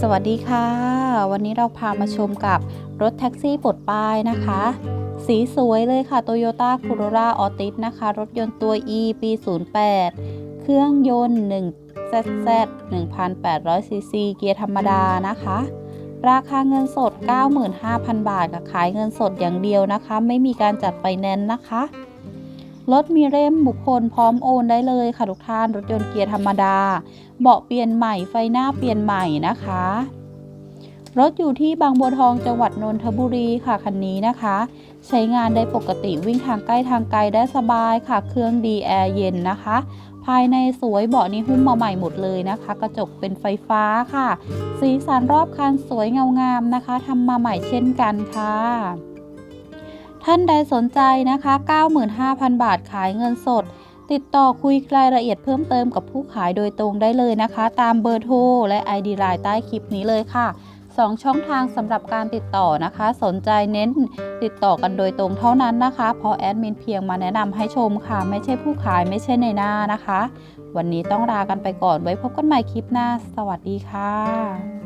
สวัสดีค่ะ วันนี้เราพามาชมกับรถแท็กซี่ปลดป้ายนะคะ สีสวยเลยค่ะ Toyota Corolla Altis นะคะ รถยนต์ตัว E ปี 08 เครื่องยนต์ 1ZZ 1,800 ซีซี เกียร์ธรรมดานะคะ ราคาเงินสด 95,000 บาทค่ะขายเงินสดอย่างเดียวนะคะ ไม่มีการจัดไฟแนนซ์นะคะ รถมีเล่มบุคคลพร้อมโอนได้เลยค่ะทุกท่าน รถยนต์เกียร์ธรรมดา เบาะเปลี่ยนใหม่ไฟหน้าเปลี่ยนใหม่นะคะ รถอยู่ที่บางบัวทองจังหวัดนนทบุรีค่ะคันนี้นะคะ ใช้งานได้ปกติวิ่งทางใกล้ทางไกลได้สบายค่ะ เครื่องดีแอร์เย็นนะคะ ภายในสวยเบาะนี้หุ้มมาใหม่หมดเลยนะคะ กระจกเป็นไฟฟ้าค่ะ สีสันรอบคันสวยเงางามนะคะทำมาใหม่เช่นกันค่ะ ท่านใดสนใจนะคะ 95,000 บาทขายเงินสด ติดต่อคุยรายละเอียดเพิ่มเติมกับผู้ขายโดยตรงได้เลยนะคะ ตามเบอร์โทรและ ID ไลน์ใต้คลิปนี้เลยค่ะ 2 ช่องทางสำหรับการติดต่อนะคะ สนใจเน้นติดต่อกันโดยตรงเท่านั้นนะคะ เพราะแอดมินเพียงมาแนะนำให้ชมค่ะ ไม่ใช่ผู้ขายไม่ใช่ในหน้านะคะ วันนี้ต้องลากันไปก่อนไว้พบกันใหม่คลิปหน้า สวัสดีค่ะ